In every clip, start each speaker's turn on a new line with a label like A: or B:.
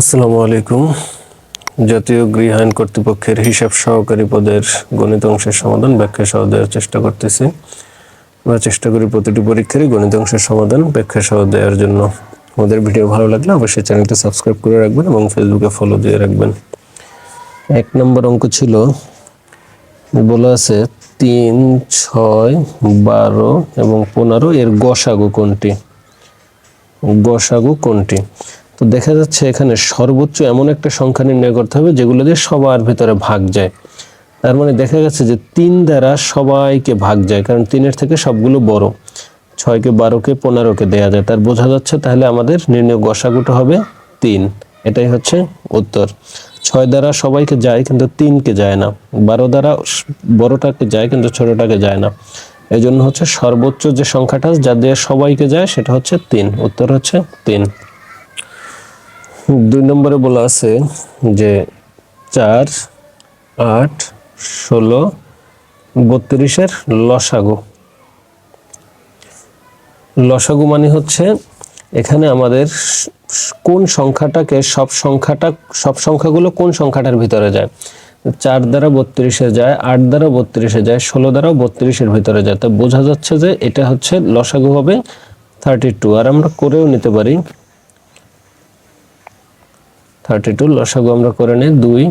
A: আসসালামু আলাইকুম। জাতীয় গৃহায়ণ কর্তৃপক্ষের হিসাব সহকারী পদের গণিত অংশের সমাধান ব্যাখ্যা সহ দেওয়ার চেষ্টা করতেছি। আমরা চেষ্টা করি প্রতিটি পরীক্ষারই গণিত অংশের সমাধান ব্যাখ্যা সহ দেওয়ার জন্য। আমাদের ভিডিও ভালো লাগলে অবশ্যই চ্যানেলটি সাবস্ক্রাইব করে রাখবেন এবং ফেসবুকে ফলো দিয়ে রাখবেন। এক নম্বর অঙ্ক ছিল, বলা আছে তিন, ছয়, বারো এবং পনেরো এর গসাগু কোনটি? গসাগু কোনটি? তো দেখা যাচ্ছে এখানে সর্বোচ্চ এমন একটা সংখ্যা নির্ণয় করতে হবে যেগুলো দিয়ে সবার ভিতরে ভাগ যায়। তার মানে দেখা গেছে যে তিন দ্বারা সবাইকে ভাগ যায়, কারণ তিনের থেকে সবগুলো বড়। ছয়কে বারোকে পনেরোকে দেয়া যায়। তার বোঝা যাচ্ছে তাহলে আমাদের নির্ণয় গসাগুটো হবে তিন। এটাই হচ্ছে উত্তর। ছয় দ্বারা সবাইকে যায় কিন্তু তিনকে যায় না। বারো দ্বারা বড়টাকে যায় কিন্তু ছোটটাকে যায় না। এই জন্য হচ্ছে সর্বোচ্চ যে সংখ্যাটা যা দিয়ে সবাইকে যায় সেটা হচ্ছে তিন। উত্তর হচ্ছে তিন। দুই নম্বরে বলা আছে যে চার, আট, ষোলো, বত্রিশের লসাগু। লসাগু মানে হচ্ছে এখানে আমাদের কোন সংখ্যাটাকে সব সংখ্যাটা, সব সংখ্যাগুলো কোন সংখ্যাটার ভিতরে যায়? চার দ্বারা বত্রিশে যায়, আট দ্বারা বত্রিশে যায়, ষোলো দ্বারাও বত্রিশের ভিতরে যায়। তো বোঝা যাচ্ছে যে এটা হচ্ছে লসাগু হবে থার্টি টু আর আমরা করেও নিতে পারি থার্টি টু, লসাগু আমরা করে নিই, দুই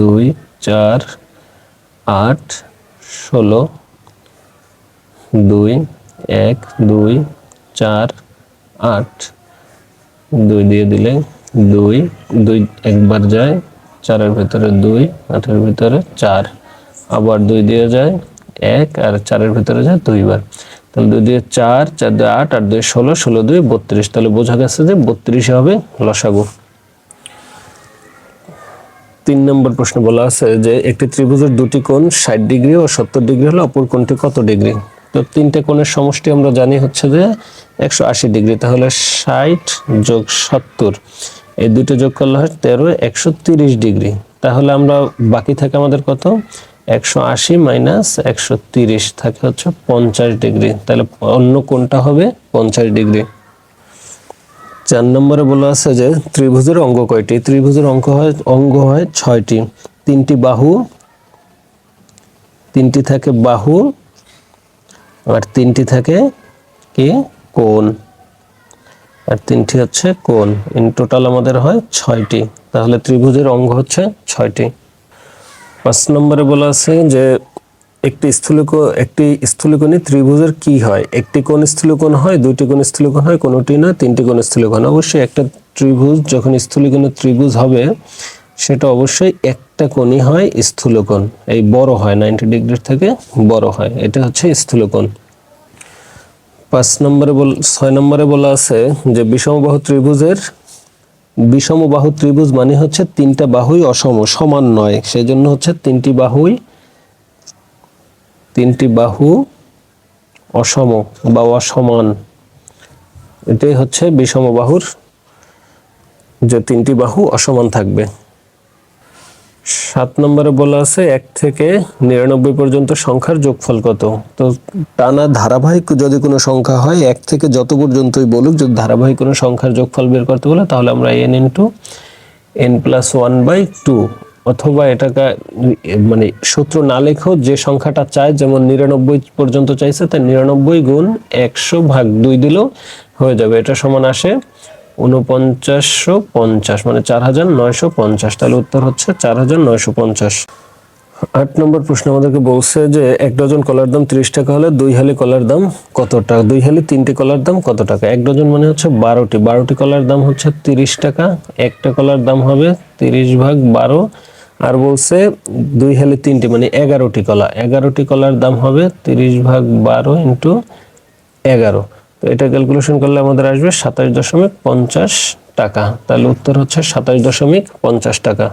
A: দুই, চার, আট, ষোলো, দুই, এক, দুই, চার, আট। দুই দিয়ে দিলে দুই দুই একবার যায়, চারের ভিতরে দুই, আটের ভিতরে চার। আবার দুই দিয়ে যায়, এক, আর চারের ভিতরে যায় দুইবার। তাহলে দুই দিয়ে চার চার দিয়ে আট আট দুই ষোলো ষোলো দুই বত্রিশ। তাহলে বোঝা গেছে যে বত্রিশে হবে লসাগু। তিন নম্বর প্রশ্ন বলা আছে যে একটি ত্রিভুজের দুটি কোণ ষাট ডিগ্রি ও সত্তর ডিগ্রি হলে অপর কোণটি কত ডিগ্রি? তো তিনটে কোণের সমষ্টি আমরা জানি হচ্ছে যে একশো আশি ডিগ্রি, তাহলে ষাট যোগ সত্তর, এই দুটো যোগ করলে হয় তেরো, একশো তিরিশ ডিগ্রি। তাহলে আমরা বাকি থাকে আমাদের কত? একশো আশি মাইনাস একশো তিরিশ থাকে হচ্ছে পঞ্চাশ ডিগ্রি, তাহলে অন্য কোণটা হবে পঞ্চাশ ডিগ্রি। চার নম্বরে বলা আছে যে ত্রিভুজের অঙ্গ কয়টি? ত্রিভুজের অঙ্ক হয়, অঙ্গ হয় ছয়টি। তিনটি বাহু, তিনটি থাকে বাহু, আর তিনটি থাকে কি? কোণ। আর তিনটি হচ্ছে কোণ। ইন টোটাল আমাদের হয় ছয়টি। তাহলে ত্রিভুজের অঙ্গ হচ্ছে ছয়টি। পাঁচ নম্বরে বলা আছে যে একটি স্থূলক, একটি স্থূলকোণী ত্রিভুজের কি হয়? একটি কোণ স্থূলকোণ হয়, দুইটি কোণ স্থূলকোণ হয় কোনোটি না, তিনটি কোণ স্থূলকোণ অবশ্যই একটা ত্রিভুজ, যখন স্থূলকোণী ত্রিভুজ হবে, সেটা অবশ্যই একটা কোণই হয়, স্থূলকোণ। এই বড় হয়, নাইনটি ডিগ্রির থেকে বড় হয়। এটা হচ্ছে স্থূলকোণ। পাঁচ নম্বরে বল, ছয় নম্বরে বলা আছে যে বিষমবাহু ত্রিভুজের, বিষমবাহু ত্রিভুজ মানে হচ্ছে তিনটা বাহুই অসম, সমান নয়। সেই জন্য হচ্ছে তিনটি বাহুই তিনটি বাহু অসম বা অসমান। এটাই হচ্ছে বিষম বাহুর যে তিনটি বাহু অসমান থাকবে। সাত নম্বরে বলা আছে, এক থেকে নিরানব্বই পর্যন্ত সংখ্যার যোগফল কত? তো টানা ধারাবাহিক যদি কোনো সংখ্যা হয়, এক থেকে যত পর্যন্তই বলুক, যদি ধারাবাহিক কোনো সংখ্যার যোগফল বের করতে বলে, তাহলে আমরা N into N plus one by two অথবা এটাকে মানে সূত্র না লেখো যে সংখ্যাটা চায়, যেমন নিরানব্বই পর্যন্ত চাইছে, তাই নিরানব্বই গুণ একশো ভাগ দুই দিলেও হয়ে যাবে। এটা সমান আসে উনপঞ্চাশশো পঞ্চাশ মানে চার হাজার নয়শো পঞ্চাশ। তাহলে উত্তর হচ্ছে চার হাজার নয়শো পঞ্চাশ। আট নম্বর প্রশ্ন আমাদেরকে বলছে যে, এক ডজন কলার দাম তিরিশ টাকা হলে দুই হালি কলার দাম কত টাকা? দুই হালি তিনটি কলার দাম কত টাকা? এক ডজন মানে হচ্ছে বারোটি। বারোটি কলার দাম হচ্ছে তিরিশ টাকা। একটা কলার দাম হবে তিরিশ ভাগ বারো আর বলছে দুই হালি তিনটি মানে এগারোটি কলা। এগারোটি কলার দাম হবে তিরিশ ভাগ বারো ইন্টু এগারো। তো এটা ক্যালকুলেশন করলে আমাদের আসবে সাতাশ দশমিক পঞ্চাশ টাকা। তাহলে উত্তর হচ্ছে সাতাশ দশমিক পঞ্চাশ টাকা।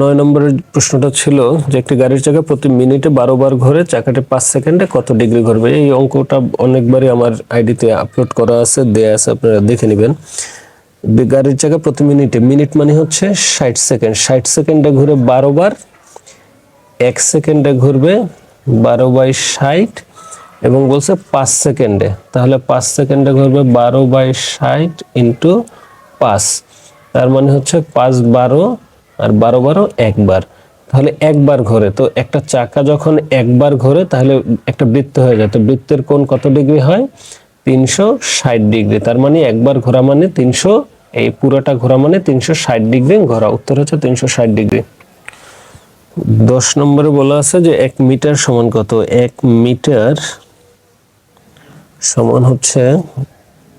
A: নয় নম্বরের প্রশ্নটা ছিল যে একটি গাড়ির চাকা প্রতি মিনিটে বারো বার ঘোরে, চাকাটি পাঁচ সেকেন্ডে কত ডিগ্রি ঘুরবে? এই অঙ্কটা অনেকবারই আমার আইডিতে আপলোড করা আছে, দেয়া আছে, আপনারা দেখে নেবেন। গাড়ির চাকা প্রতি মিনিটে, মিনিট মানে হচ্ছে ষাট সেকেন্ড। ষাট সেকেন্ডে ঘুরে বারো বার, এক সেকেন্ডে ঘুরবে বারো বাই ষাট এবং বলছে পাঁচ সেকেন্ডে। তাহলে পাঁচ সেকেন্ডে ঘুরবে বারো বাই ষাট ইন্টু পাঁচ। তার মানে হচ্ছে পাঁচ বারো আর বারো বারো একবার। তাহলে একবার ঘোরে। তো একটা চাকা যখন একবার ঘোরে, তাহলে একটা বৃত্ত হয়ে যায়। তো বৃত্তের কোণ কত ডিগ্রি হয়? তিনশো ষাট ডিগ্রি। তার মানে একবার ঘোরা মানে তিনশো এই পুরোটা ঘোরা মানে তিনশো ষাট ডিগ্রি ঘোরা। উত্তর হচ্ছে তিনশো ষাট ডিগ্রি। দশ নম্বরে বলা আছে যে এক মিটার সমান কত? এক মিটার সমান হচ্ছে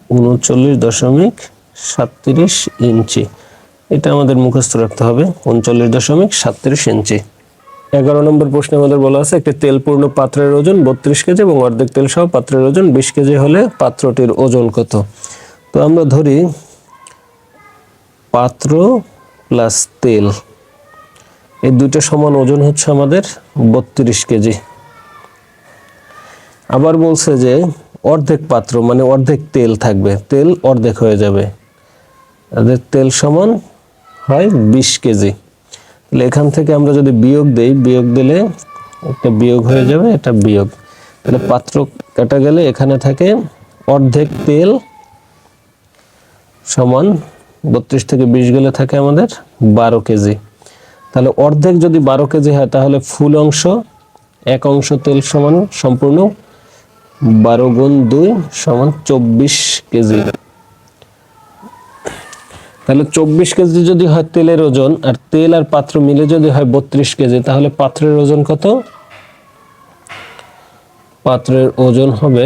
A: উনচল্লিশ দশমিক সাতত্রিশ ইঞ্চি। এটা আমাদের মুখস্থ রাখতে হবে, উনচল্লিশ দশমিক সাতত্রিশ ইঞ্চি। এগারো নম্বর প্রশ্নে আমাদের বলা আছে, একটি তেলপূর্ণ পাত্রের ওজন বত্রিশ কেজি এবং অর্ধেক তেল সহ পাত্রের ওজন বিশ কেজি হলে পাত্রটির ওজন কত? তো আমরা ধরি পাত্র প্লাস তেল। এই দুইটা সমান ওজন হচ্ছে আমাদের বত্রিশ কেজি। আবার বলছে যে অর্ধেক পাত্র মানে অর্ধেক তেল থাকবে। তেল অর্ধেক হয়ে যাবে। তাদের তেল সমান হয় বিশ কেজি। তাহলে এখান থেকে আমরা যদি বিয়োগ দেই, বিয়োগ দিলে একটা বিয়োগ হয়ে যাবে এটা বিয়োগ। তাহলে পাত্র কাটা গেলে এখানে থাকে অর্ধেক তেল সমান বত্রিশ থেকে বিশ গেলে থাকে আমাদের বারো কেজি। তাহলে অর্ধেক যদি বারো কেজি হয়, তাহলে ফুল অংশ, এক অংশ তেল সমান সম্পূর্ণ বারো গুণ দুই সমান চব্বিশ কেজি। তাহলে চব্বিশ কেজি যদি হয় তেলের ওজন, আর তেল আর পাত্র মিলে যদি হয় বত্রিশ কেজি, তাহলে পাত্রের ওজন কত? পাত্রের ওজন হবে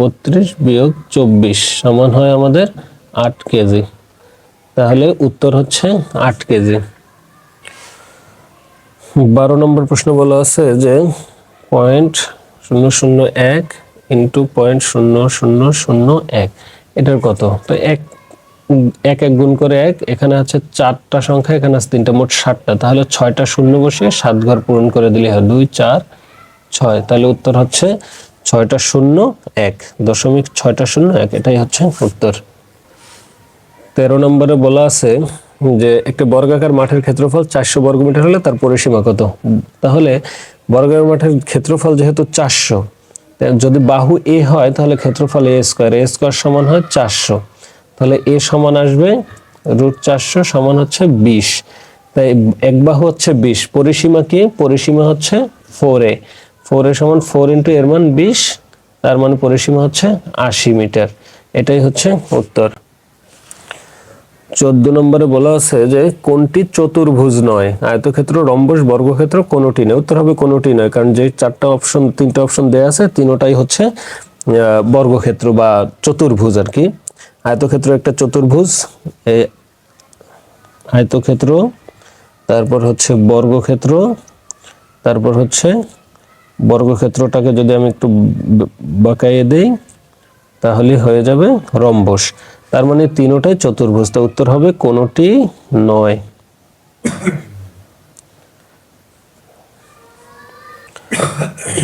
A: বত্রিশ বিয়োগ চব্বিশ সমান হয় আমাদের আট কেজি। তাহলে উত্তর হচ্ছে আট কেজি। বারো নম্বর প্রশ্ন বলা আছে যে পয়েন্ট শূন্য শূন্য এক ইন্টু পয়েন্ট শূন্য শূন্য শূন্য এক, এটার কত? তো এক এক এক গুণ করে এক, এখানে আছে চারটা সংখ্যা, এখানে আছে তিনটা, মোট ষাটটা তাহলে ছয়টা শূন্য বসিয়ে সাত ঘর পূরণ করে দিলে হয় দুই, চার, ছয়। তাহলে উত্তর হচ্ছে ছয়টা শূন্য এক, দশমিক ছয়টা শূন্য এক, এটাই হচ্ছে উত্তর। তেরো নম্বরে বলা আছে যে একটা বর্গাকার মাঠের ক্ষেত্রফল চারশো বর্গমিটার হলে তার পরিসীমা কত? তাহলে বর্গাকার মাঠের ক্ষেত্রফল যেহেতু চারশো যদি বাহু এ হয় তাহলে ক্ষেত্রফল এ স্কোয়ার এ স্কোয়ার সমান হয় চারশো। তাহলে এ সমান আসবে রুট চারশো সমান হচ্ছে বিশ। তাই এক বাহু হচ্ছে বিশ, পরিসীমা কি? পরিসীমা হচ্ছে ফোর এ। ফোর এ সমান ফোর ইন্টু এর মান বিশ, তার মানে পরিসীমা হচ্ছে আশি মিটার। এটাই হচ্ছে উত্তর। চোদ্দ নম্বরে বলা আছে যে, কোনটি চতুর্ভুজ নয়? আয়তক্ষেত্র, রম্বস, বর্গক্ষেত্র, কোনোটি নয়। উত্তর হবে কোনোটি নয়, কারণ যে চারটা অপশন তিনটা অপশন দেয়া আছে, তিনোটাই হচ্ছে বর্গক্ষেত্র বা চতুর্ভুজ আর কি। আয়তক্ষেত্র একটা চতুর্ভুজ আয়তক্ষেত্র, তারপর হচ্ছে বর্গক্ষেত্র, তারপর হচ্ছে বর্গক্ষেত্রটাকে যদি আমি একটু বাঁকাইয়ে দেই, তাহলে হয়ে যাবে রম্বস। তার মানে তিনোটাই চতুর্ভুজ উত্তর হবে, কোনোটি নয়।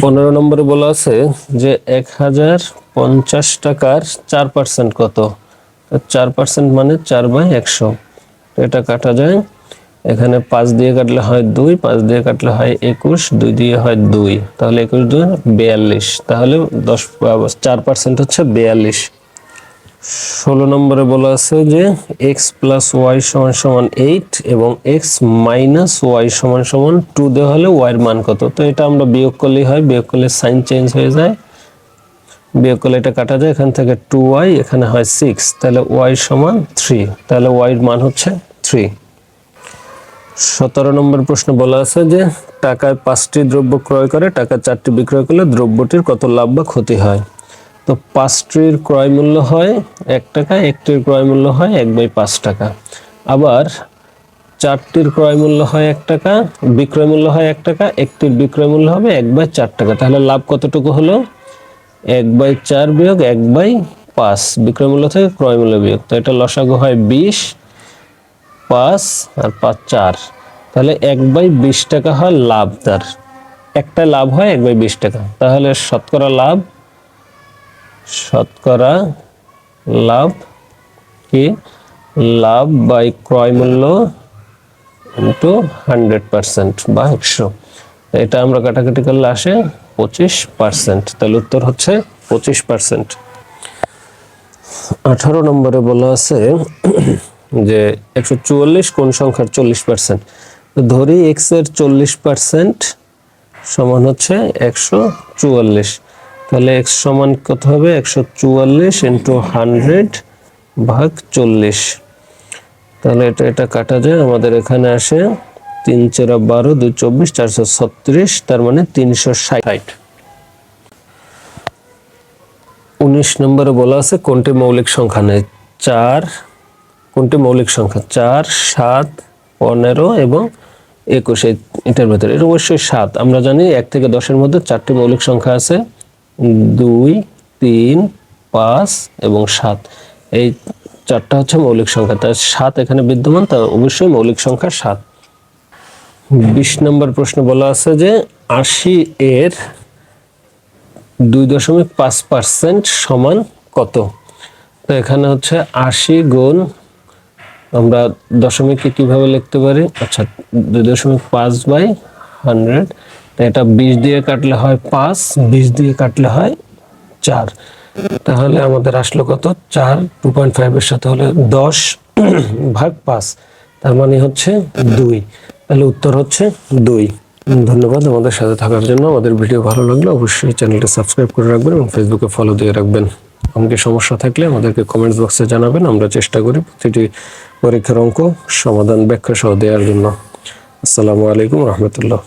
A: পনেরো নম্বরে বলা আছে যে এক হাজার পঞ্চাশ টাকার চার পার্সেন্ট কত? চার পার্সেন্ট মানে চার বাই একশো। এটা কাটা যায়। এখানে পাঁচ দিয়ে কাটলে হয় দুই, পাঁচ দিয়ে কাটলে হয় একুশ, দুই দিয়ে হয় দুই। তাহলে একুশ দুই, বিয়াল্লিশ। তাহলে দশ, চার পার্সেন্ট হচ্ছে বিয়াল্লিশ। ষোলো নম্বরে বলা আছে যে এক্স প্লাস ওয়াই সমান সমান এইট এবং এক্স মাইনাস ওয়াই সমান সমান টু দেওয়া হলে ওয়াইয়ের মান কত? তো এটা আমরা বিয়োগ করলেই হয়, বিয়োগ করলে সাইন চেঞ্জ হয়ে যায়। বিয়োগ করলে এটা কাটা যায়, এখান থেকে টু ওয়াই এখানে হয় সিক্স তাহলে ওয়াই সমান থ্রি তাহলে ওয়াইয়ের মান হচ্ছে থ্রি সতেরো নম্বর প্রশ্ন বলা আছে যে টাকায় পাঁচটি দ্রব্য ক্রয় করে টাকা চারটি বিক্রয় করলে দ্রব্যটির কত লাভ বা ক্ষতি হয়? তো পাঁচটির ক্রয় মূল্য হয় এক টাকা একটির ক্রয় মূল্য হয় এক বাই পাঁচ টাকা। আবার চারটির ক্রয় মূল্য হয় এক টাকা, বিক্রয় মূল্য হয় এক টাকা একটির বিক্রয় মূল্য হবে এক বাই চার টাকা। তাহলে লাভ কতটুকু হলো? এক বাই চার বিয়োগ এক বাই পাঁচ, বিক্রয় মূল্য থেকে ক্রয় মূল্য বিয়োগ। তো এটা লসাগু হয় বিশ, পাঁচ আর পাঁচ চার। তাহলে এক বাই বিশ টাকা হয় লাভ তার। একটা লাভ হয় এক বাই বিশ টাকা। তাহলে শতকরা লাভ শতকরা লাভ কি? লাভ বাই ক্রয় মূল্য ইন্টু হান্ড্রেড পার্সেন্ট বা একশো। এটা আমরা কাটাকাটি করলে আসে পঁচিশ পার্সেন্ট তাহলে উত্তর হচ্ছে পঁচিশ পার্সেন্ট আঠারো নম্বরে বলা আছে যে একশো চুয়াল্লিশ কোন সংখ্যার চল্লিশ পার্সেন্ট ধরি এক্সের চল্লিশ পার্সেন্ট সমান হচ্ছে একশো চুয়াল্লিশ। তাহলে এক্স সমান কত হবে? একশো চুয়াল্লিশ ইন্টু হান্ড্রেড ভাগ চল্লিশ। তাহলে এটা এটা কাটা যায়, আমাদের এখানে আসে তিন চেরা বারো, দুই চব্বিশ, চারশো ছত্রিশ, তার মানে তিনশো ষাট। উনিশ নম্বরে বলা আছে কোনটি মৌলিক সংখ্যা নেই? চার, কোনটি মৌলিক সংখ্যা? চার, সাত, পনেরো এবং একুশ। এটার ভেতরে, এটা অবশ্যই সাত। আমরা জানি এক থেকে দশের মধ্যে চারটি মৌলিক সংখ্যা আছে। দুই, তিন, পাঁচ এবং সাত। এই চারটা হচ্ছে মৌলিক সংখ্যা। তার সাত এখানে বিদ্যমান, তা অবশ্যই মৌলিক সংখ্যা সাত। বিশ নম্বর প্রশ্ন বলা আছে যে আশি এর দুই দশমিক পাঁচ পার্সেন্ট সমান কত? তো এখানে হচ্ছে আশি গুণ, আমরা দশমিককে কীভাবে লিখতে পারি? আচ্ছা দুই দশমিক পাঁচ বাই হান্ড্রেড এটা বিশ দিয়ে কাটলে হয় পাঁচ, বিশ দিয়ে কাটলে হয় চার। তাহলে আমাদের আসলো কত? চার টু পয়েন্ট ফাইভের সাথে হলে দশ ভাগ পাঁচ, তার মানে হচ্ছে দুই। তাহলে উত্তর হচ্ছে দুই। ধন্যবাদ আমাদের সাথে থাকার জন্য। আমাদের ভিডিও ভালো লাগলে অবশ্যই চ্যানেলটা সাবস্ক্রাইব করে রাখবেন এবং ফেসবুকে ফলো দিয়ে রাখবেন। আমাকে সমস্যা থাকলে আমাদেরকে কমেন্টস বক্সে জানাবেন। আমরা চেষ্টা করি প্রতিটি পরীক্ষার অঙ্ক সমাধান ব্যাখ্যা সহ দেওয়ার জন্য। আসসালামু আলাইকুম রহমতুল্লাহ।